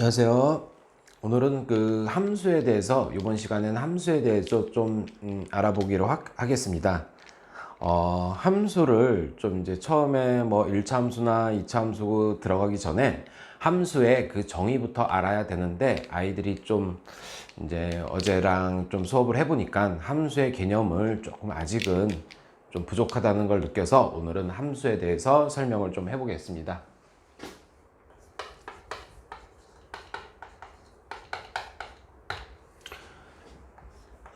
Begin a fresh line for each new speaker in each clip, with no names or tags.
안녕하세요. 오늘은 그 함수에 대해서 이번 시간에는 함수에 대해서 좀 음, 알아보기로 하, 하겠습니다. 어, 함수를 좀 이제 처음에 뭐 1차 함수나 2차 함수 들어가기 전에 함수의 그 정의부터 알아야 되는데 아이들이 좀 이제 어제랑 좀 수업을 해보니까 함수의 개념을 조금 아직은 좀 부족하다는 걸 느껴서 오늘은 함수에 대해서 설명을 좀 해보겠습니다.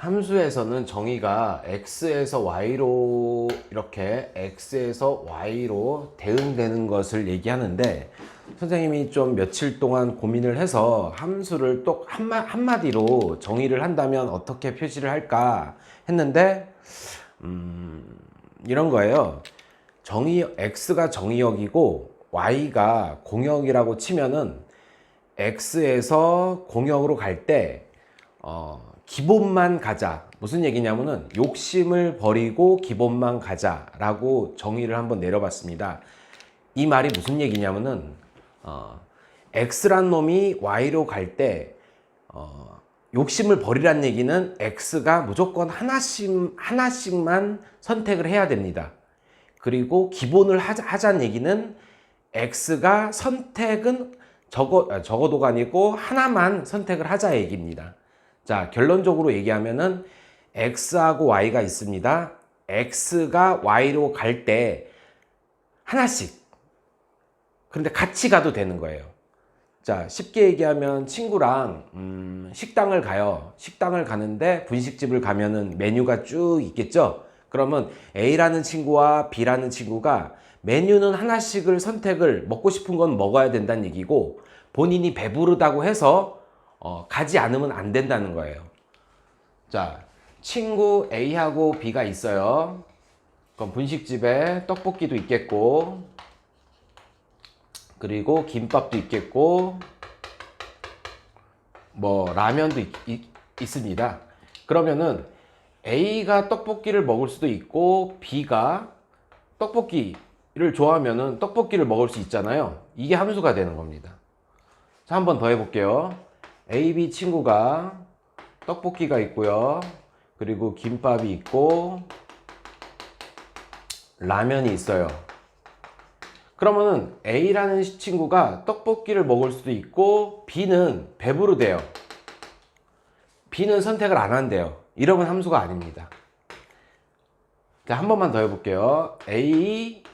함수에서는 정의가 x에서 y로 이렇게 x에서 y로 대응되는 것을 얘기하는데 선생님이 좀 며칠 동안 고민을 해서 함수를 또 한마, 한마디로 정의를 한다면 어떻게 표시를 할까 했는데 음, 이런 거예요. 정의 x가 정의역이고 y가 공역이라고 치면은 x에서 공역으로 갈때 어, 기본만 가자. 무슨 얘기냐면은 욕심을 버리고 기본만 가자라고 정의를 한번 내려봤습니다. 이 말이 무슨 얘기냐면은 어, x란 놈이 y로 갈때 어, 욕심을 버리란 얘기는 x가 무조건 하나씩 하나씩만 선택을 해야 됩니다. 그리고 기본을 하자, 하자는 얘기는 x가 선택은 적어 아, 적어도가 아니고 하나만 선택을 하자 얘기입니다. 자, 결론적으로 얘기하면은 x하고 y가 있습니다. x가 y로 갈 때 하나씩. 그런데 같이 가도 되는 거예요. 자, 쉽게 얘기하면 친구랑 음, 식당을 가요. 식당을 가는데 분식집을 가면은 메뉴가 쭉 있겠죠? 그러면 A라는 친구와 B라는 친구가 메뉴는 하나씩을 선택을 먹고 싶은 건 먹어야 된다는 얘기고 본인이 배부르다고 해서 어, 가지 않으면 안 된다는 거예요. 자, 친구 A하고 B가 있어요. 그럼 분식집에 떡볶이도 있겠고, 그리고 김밥도 있겠고, 뭐 라면도 있, 있, 있습니다. 그러면은 A가 떡볶이를 먹을 수도 있고 B가 떡볶이를 좋아하면은 떡볶이를 먹을 수 있잖아요. 이게 함수가 되는 겁니다. 자, 한 번 더 해볼게요. A, B 친구가 떡볶이가 있고요. 그리고 김밥이 있고 라면이 있어요. 그러면은 A라는 친구가 떡볶이를 먹을 수도 있고 B는 배부르대요. B는 선택을 안 한대요. 이러면 함수가 아닙니다. 자, 한 번만 더 해볼게요. A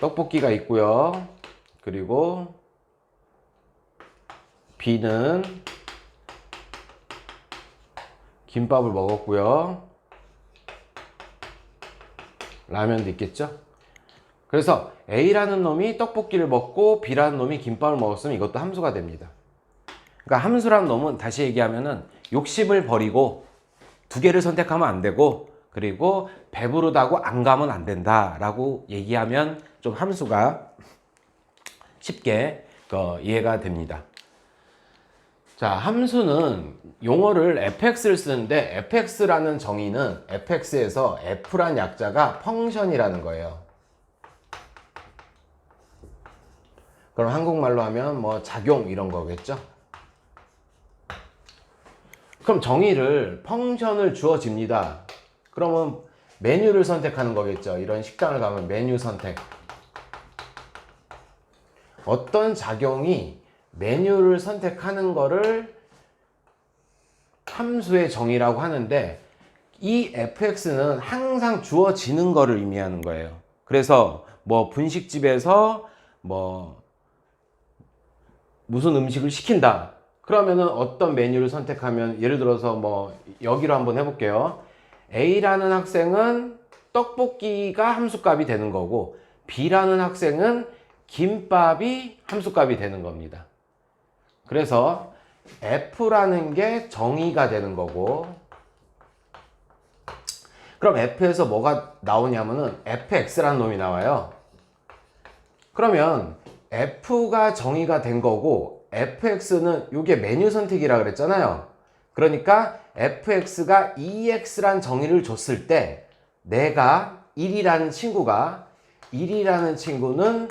떡볶이가 있고요. 그리고 B는 김밥을 먹었고요. 라면도 있겠죠? 그래서 A라는 놈이 떡볶이를 먹고 B라는 놈이 김밥을 먹었으면 이것도 함수가 됩니다. 그러니까 함수라는 놈은 다시 얘기하면은 욕심을 버리고 두 개를 선택하면 안 되고 그리고 배부르다고 안 가면 안 된다라고 얘기하면 좀 함수가 쉽게 어, 이해가 됩니다. 자, 함수는 용어를 fx를 쓰는데 fx라는 정의는 fx에서 f란 약자가 펑션이라는 거예요. 그럼 한국말로 하면 뭐 작용 이런 거겠죠? 그럼 정의를 펑션을 주어집니다. 그러면 메뉴를 선택하는 거겠죠. 이런 식당을 가면 메뉴 선택. 어떤 작용이 메뉴를 선택하는 거를 함수의 정의라고 하는데 이 fx는 항상 주어지는 거를 의미하는 거예요. 그래서 뭐 분식집에서 뭐 무슨 음식을 시킨다. 그러면은 어떤 메뉴를 선택하면 예를 들어서 뭐 여기로 한번 해볼게요. A라는 학생은 떡볶이가 함수값이 되는 거고 B라는 학생은 김밥이 함수값이 되는 겁니다. 그래서 F라는 게 정의가 되는 거고 그럼 F에서 뭐가 나오냐면은 fx라는 놈이 나와요. 그러면 F가 정의가 된 거고 fx는 이게 메뉴 선택이라 그랬잖아요. 그러니까 fx가 2x란 정의를 줬을 때 내가 1이라는 친구가 1이라는 친구는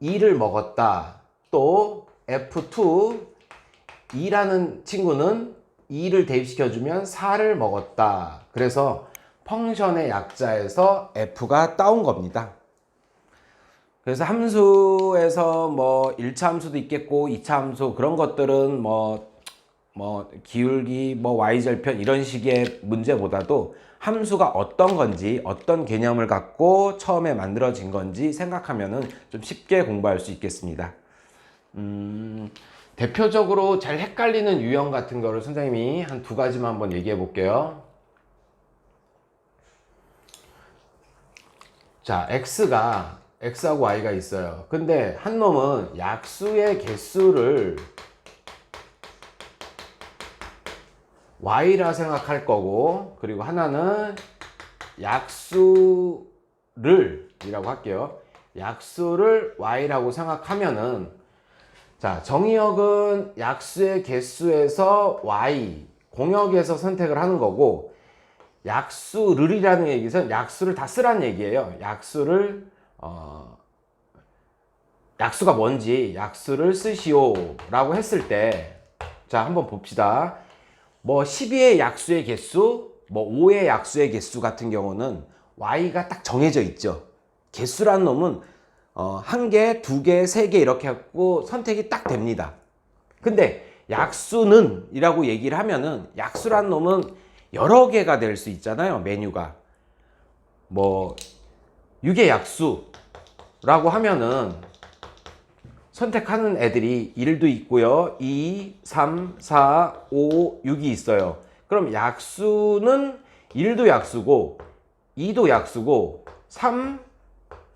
2를 먹었다. 또 F2 2라는 친구는 2를 대입시켜주면 4를 먹었다. 그래서 펑션의 약자에서 F가 따온 겁니다. 그래서 함수에서 뭐 1차 함수도 있겠고 2차 함수 그런 것들은 뭐, 뭐 기울기, 뭐 y절편 이런 식의 문제보다도 함수가 어떤 건지 어떤 개념을 갖고 처음에 만들어진 건지 생각하면은 좀 쉽게 공부할 수 있겠습니다. 음, 대표적으로 잘 헷갈리는 유형 같은 거를 선생님이 한 두 가지만 한번 얘기해 볼게요. 자, x가 x하고 y가 있어요. 근데 한 놈은 약수의 개수를 y라 생각할 거고 그리고 하나는 약수를 이라고 할게요. 약수를 y라고 생각하면은 자, 정의역은 약수의 개수에서 y 공역에서 선택을 하는 거고 약수를이라는 얘기는 약수를 다 쓰라는 얘기예요. 약수를 어, 약수가 뭔지 약수를 쓰시오라고 했을 때, 자 한번 봅시다. 뭐 12의 약수의 개수, 뭐 5의 약수의 개수 같은 경우는 y가 딱 정해져 있죠. 개수란 놈은 어, 한 개, 두 개, 세 개 이렇게 갖고 선택이 딱 됩니다. 근데 약수는 이라고 얘기를 하면은 약수란 놈은 여러 개가 될 수 있잖아요. 메뉴가. 뭐 6의 약수라고 하면은 선택하는 애들이 1도 있고요. 2, 3, 4, 5, 6이 있어요. 그럼 약수는 1도 약수고 2도 약수고 3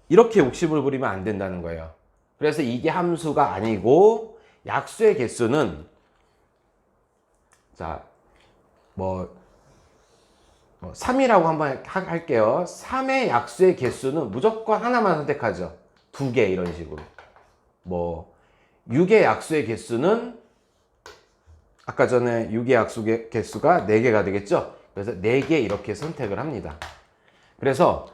이렇게 욕심을 부리면 안 된다는 거예요. 그래서 이게 함수가 아니고 약수의 개수는 자, 뭐, 뭐 3이라고 한번 하- 할게요. 3의 약수의 개수는 무조건 하나만 선택하죠. 두 개 이런 식으로. 뭐 6의 약수의 개수는 아까 전에 6의 약수 개- 개수가 4개가 되겠죠. 그래서 4개 이렇게 선택을 합니다. 그래서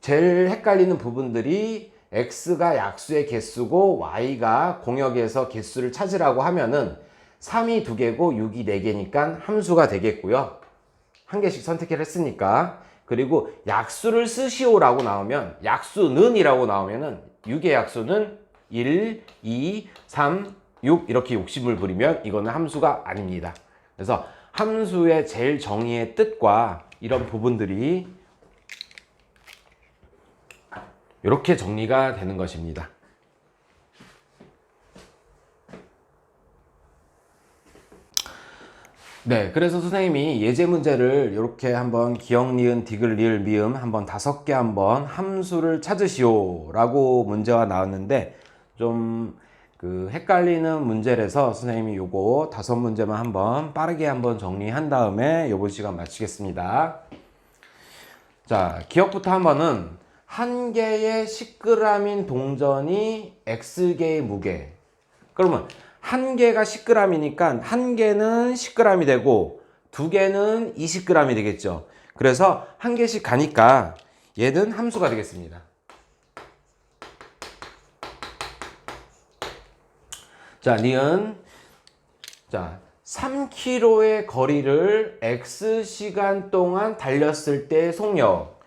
제일 헷갈리는 부분들이 x가 약수의 개수고 y가 공역에서 개수를 찾으라고 하면은 3이 2개고 6이 4개니까 함수가 되겠고요. 한 개씩 선택을 했으니까 그리고 약수를 쓰시오라고 나오면 약수는 이라고 나오면은 6의 약수는 1, 2, 3, 6 이렇게 욕심을 부리면 이거는 함수가 아닙니다. 그래서 함수의 제일 정의의 뜻과 이런 부분들이 이렇게 정리가 되는 것입니다. 네, 그래서 선생님이 예제 문제를 이렇게 한번 기억, 니은, 디귿, 리을, 미음 한번 다섯 개 한번 함수를 찾으시오 라고 문제가 나왔는데 좀 그 헷갈리는 문제라서 선생님이 요거 다섯 문제만 한번 빠르게 한번 정리한 다음에 요번 시간 마치겠습니다. 자, 기억부터 한번은 한 개의 10g인 동전이 X개의 무게. 그러면 한 개가 10g이니까 한 개는 10g이 되고 두 개는 20g이 되겠죠. 그래서 한 개씩 가니까 얘는 함수가 되겠습니다. 자, 니은 자, 3km의 거리를 X 시간 동안 달렸을 때 속력.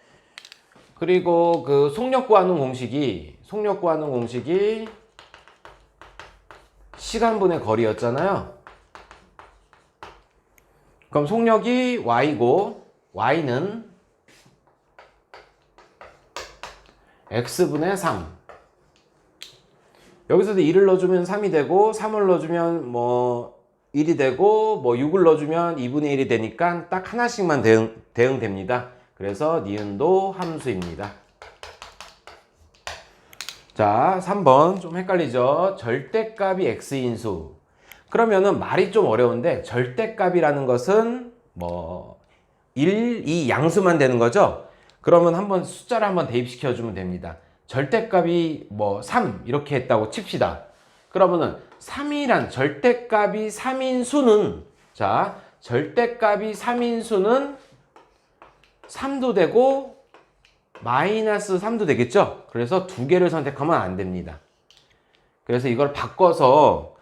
그리고 그 속력 구하는 공식이 속력 구하는 공식이 시간분의 거리였잖아요. 그럼 속력이 y고 y는 x분의 3. 여기서도 1을 넣어주면 3이 되고 3을 넣어주면 뭐 1이 되고 뭐 6을 넣어주면 2분의 1이 되니까 딱 하나씩만 대응, 대응됩니다. 그래서 니은도 함수입니다. 자, 3번 좀 헷갈리죠? 절대값이 x인 수. 그러면은 말이 좀 어려운데 절대값이라는 것은 뭐 1, 2 양수만 되는 거죠? 그러면 한번 숫자를 한번 대입시켜 주면 됩니다. 절대값이 뭐 3 이렇게 했다고 칩시다. 그러면은 3이란 절대값이 3인 수는 자, 절대값이 3인 수는 3도 되고 마이너스 3도 되겠죠? 그래서 두 개를 선택하면 안 됩니다. 그래서 이걸 바꿔서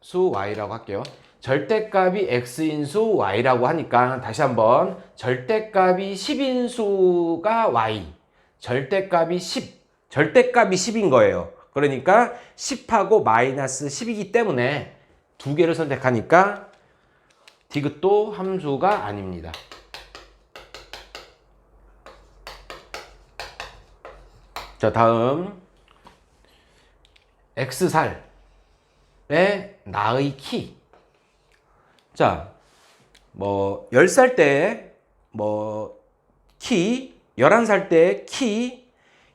수 y라고 할게요. 절대값이 x인 수 y라고 하니까 다시 한번 절대값이 10인 수가 y, 절대값이 10, 절대값이 10인 거예요. 그러니까 10하고 마이너스 10이기 때문에 두 개를 선택하니까 디귿도 함수가 아닙니다. 자, 다음 x살의 나의 키. 자, 뭐 10살 때 뭐 키, 11살 때 키,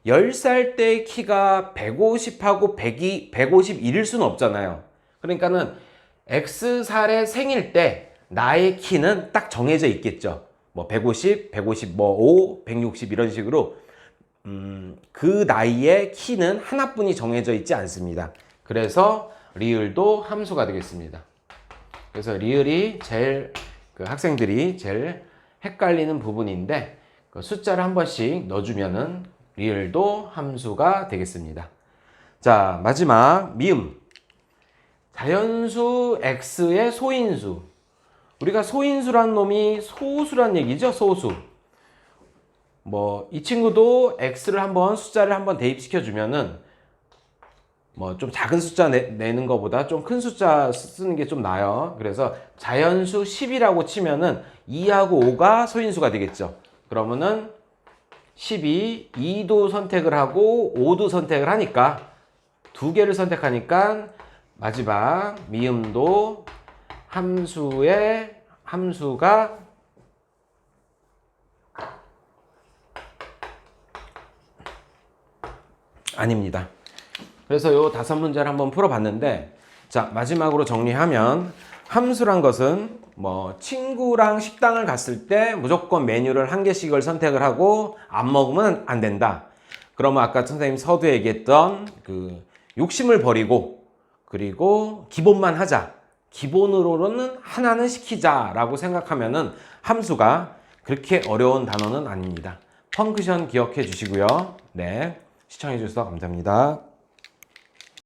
10살 때 키가 150하고 100이 151일 수는 없잖아요. 그러니까는 X살의 생일 때 나의 키는 딱 정해져 있겠죠. 뭐 150, 150, 뭐 5, 160 이런 식으로 음, 그 나이에 키는 하나뿐이 정해져 있지 않습니다. 그래서 리을도 함수가 되겠습니다. 그래서 리을이 제일 그 학생들이 제일 헷갈리는 부분인데 그 숫자를 한 번씩 넣어주면은 리을도 함수가 되겠습니다. 자 마지막 미음 자연수 x의 소인수 우리가 소인수란 놈이 소수란 얘기죠 소수 뭐 이 친구도 x를 한번 숫자를 한번 대입시켜 주면은 뭐 좀 작은 숫자 내, 내는 것보다 좀 큰 숫자 쓰는 게 좀 나아요. 그래서 자연수 10이라고 치면은 2하고 5가 소인수가 되겠죠. 그러면은 12, 2도 선택을 하고 5도 선택을 하니까 두 개를 선택하니까 마지막 미음도 함수의 함수가 아닙니다. 그래서 요 다섯 문제를 한번 풀어봤는데 자 마지막으로 정리하면 함수란 것은 뭐 친구랑 식당을 갔을 때 무조건 메뉴를 한 개씩을 선택을 하고 안 먹으면 안 된다. 그러면 아까 선생님 서두에 얘기했던 그 욕심을 버리고 그리고 기본만 하자. 기본으로는 하나는 시키자라고 생각하면은 함수가 그렇게 어려운 단어는 아닙니다. 펑크션 기억해 주시고요. 네. 시청해 주셔서 감사합니다.